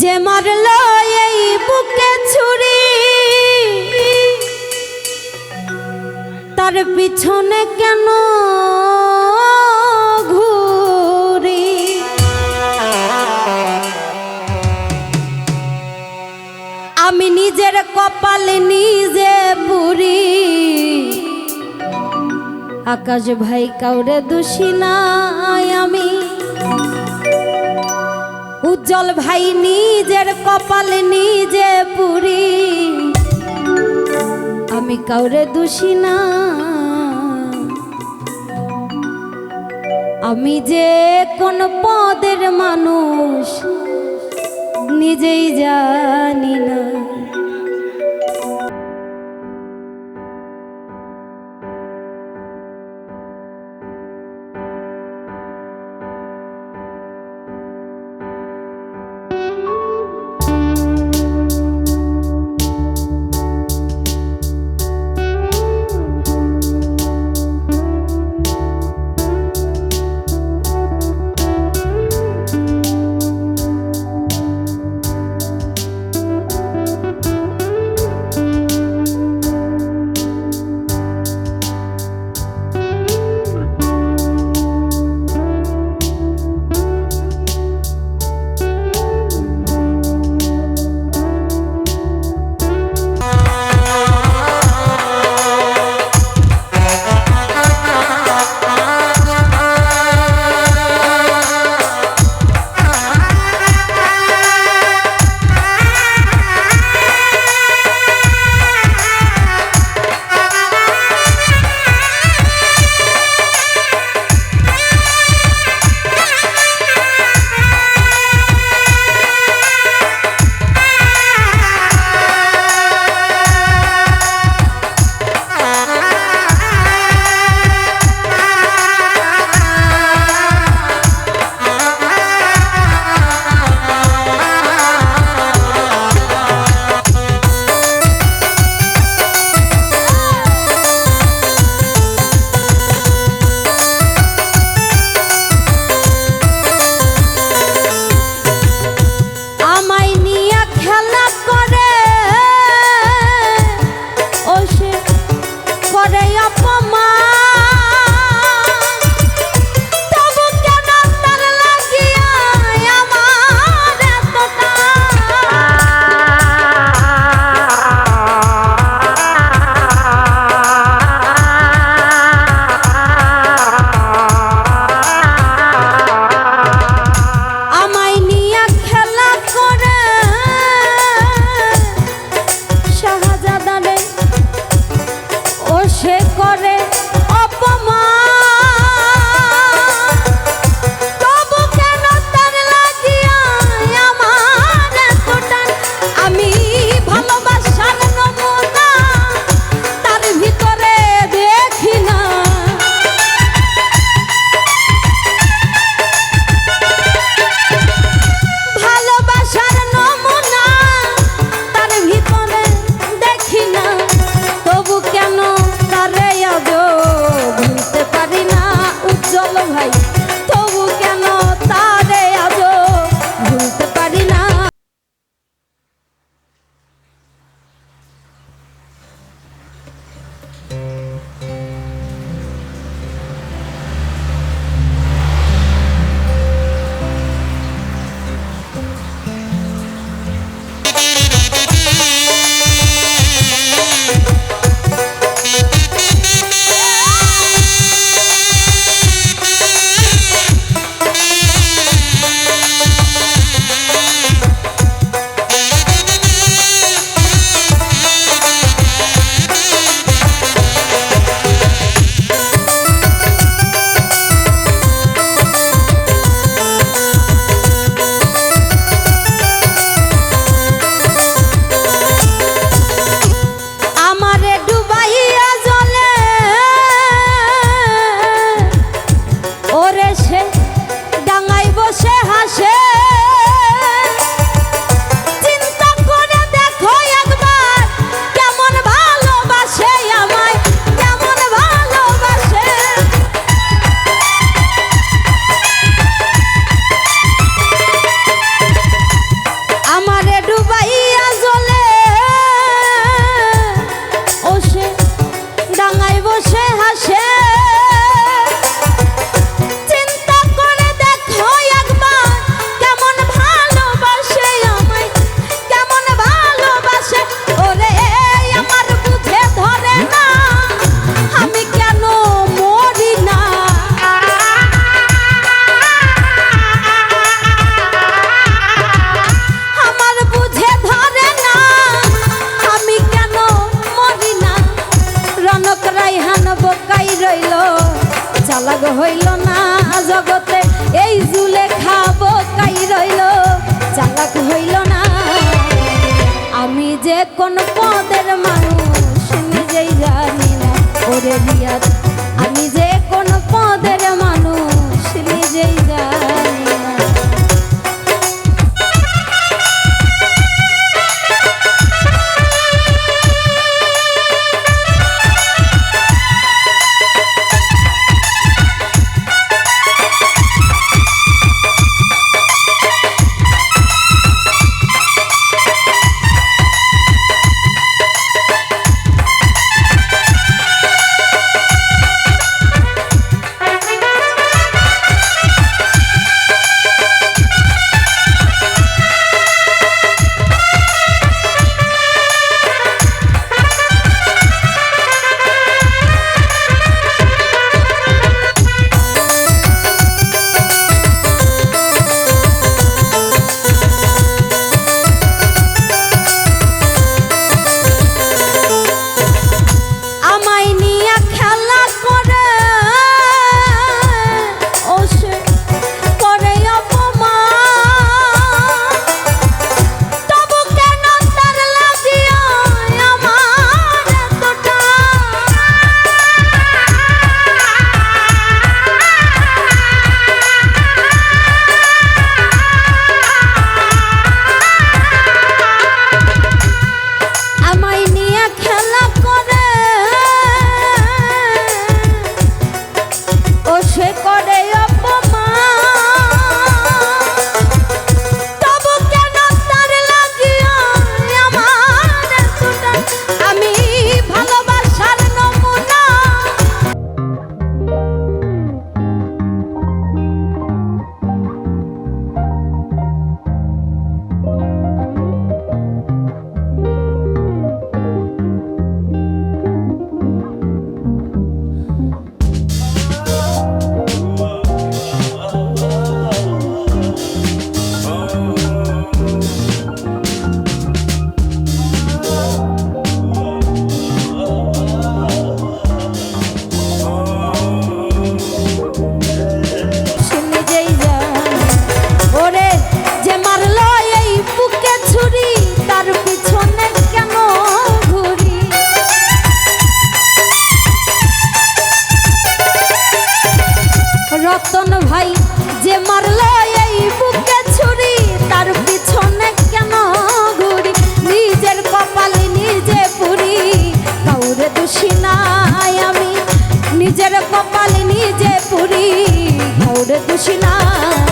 যে মারল এই বুকে ছুরি, তার পিছনে কেন ঘুরি? আমি নিজের কপালে নিজে পুরি। আকাশ ভাই কাউরে দোষী নাই আমি। উজ্জ্বল ভাই নিজের কপাল নিজে পুরি। আমি কাউরে দোষী না। আমি যে কোন পদের মানুষ, নিজেই জানি না। কোন পদের মানুষ নিজেই জানি না ওরে রিয়াদ দেখুছি না।